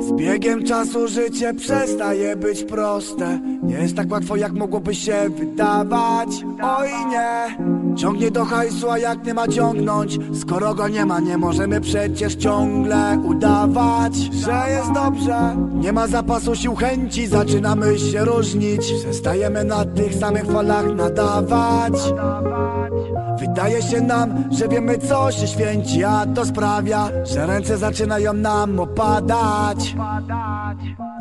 Z biegiem czasu życie przestaje być proste. Nie jest tak łatwo jak mogłoby się wydawać. Oj nie Ciągnie do hajsu, a jak nie ma ciągnąć? Skoro go nie ma, nie możemy przecież ciągle udawać. Że jest dobrze Nie ma zapasu sił chęci, zaczynamy się różnić. Przestajemy na tych samych falach nadawać. Wydaje się nam, że wiemy co się święci A to sprawia, że ręce zaczynają nam opadać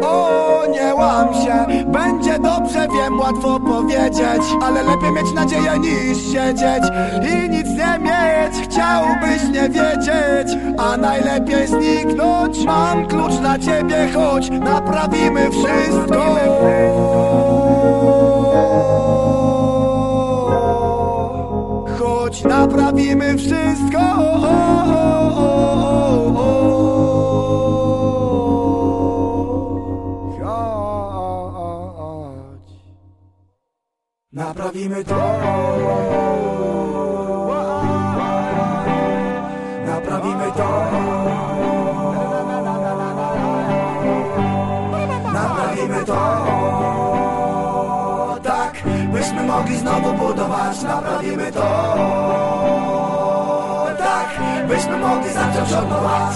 O, nie łam się, będzie dobrze, wiem, łatwo powiedzieć Ale lepiej mieć nadzieję niż siedzieć i nic nie mieć. Chciałbyś nie wiedzieć, a najlepiej zniknąć. Mam klucz dla ciebie, chodź, naprawimy wszystko. Chodź, naprawimy wszystko Naprawimy to. Naprawimy to. Naprawimy to. Tak, byśmy mogli znowu budować. Naprawimy to. Tak, byśmy mogli zacząć od nowa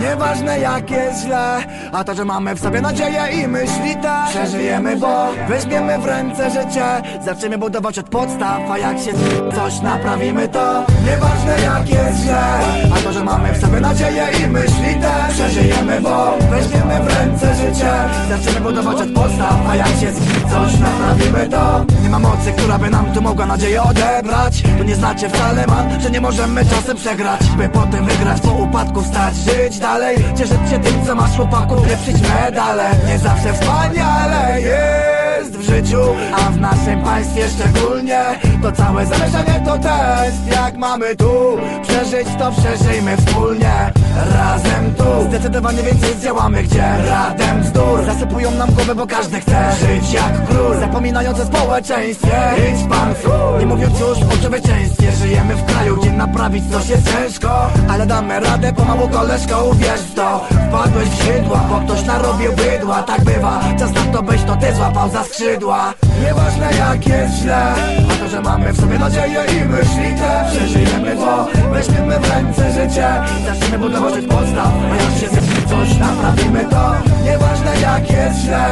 Nieważne jak jest źle A to, że mamy w sobie nadzieję i myśli te. Przeżyjemy, bo weźmiemy w ręce życie. Zaczniemy budować od podstaw A jak się coś naprawimy to Nieważne jak jest źle A to, że mamy w sobie nadzieję i myśli te. Przeżyjemy, bo weźmiemy w ręce życie. Zaczniemy budować od podstaw A jak się coś naprawimy to ma mocy, która by nam tu mogła nadzieję odebrać. To nie znacie wcale man, że nie możemy czasem przegrać. By potem wygrać, po upadku wstać, żyć dalej. Cieszyć się tym, co masz chłopaków, lepszyć medale. Nie zawsze wspaniale jest w życiu A w naszym państwie szczególnie. To całe zależenie to test. Jak mamy tu przeżyć, to przeżyjmy wspólnie. Razem tu Zdecydowanie więcej zdziałamy, gdzie radem bzdur Zasypują nam głowę, bo każdy chce żyć jak król Zapominając o społeczeństwie. Idź pan. Nie mówiąc już o człowieczeństwie. Żyjemy w kraju, gdzie naprawić coś jest ciężko. Ale damy radę pomału koleżko, uwierz w to. Wpadłeś w źródła, bo ktoś narobił bydła. Tak bywa, czas na to byś to ty złapał za skrzydła. Nieważne jak jest źle A to, że mamy w sobie nadzieję i myśli te. Przeżyjemy to, weźmiemy w ręce życie. Zaczniemy budować od podstaw A jak się z- coś naprawimy to. Nieważne jak jest źle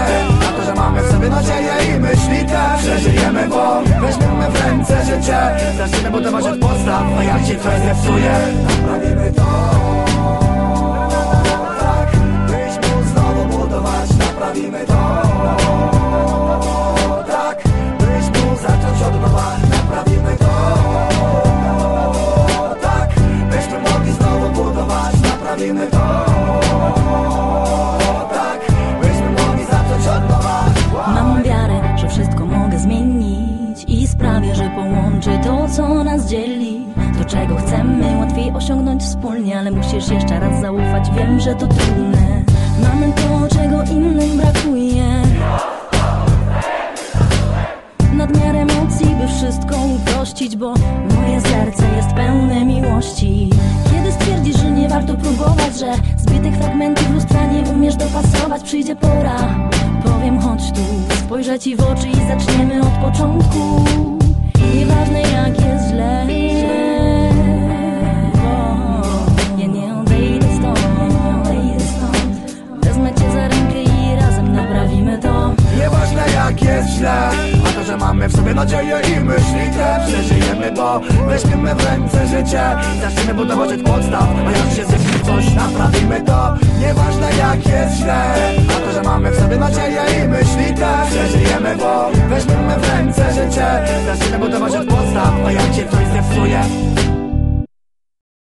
A to, że mamy w sobie nadzieję Bo weźmiemy w ręce życie. Zaczniemy budować od podstaw A jak się coś zepsuje Naprawimy to Ale musisz jeszcze raz zaufać, wiem, że to trudne. Mamy to, czego innym brakuje. Nadmiar emocji, by wszystko uprościć Bo moje serce jest pełne miłości. Kiedy stwierdzisz, że nie warto próbować Że zbitych fragmentów lustra nie umiesz dopasować Przyjdzie pora, powiem chodź tu Spojrzę ci w oczy i zaczniemy od początku. Nieważne jak jest źle nadzieję i myśli te Przeżyjemy, bo weźmiemy w ręce życie. Zaczniemy budować od podstaw A jak się zepnie coś, naprawimy to. Nieważne jak jest źle A to, że mamy w sobie nadzieję i myśli te Przeżyjemy, bo weźmiemy w ręce życie. Zaczniemy budować od podstaw A jak się coś zepsuje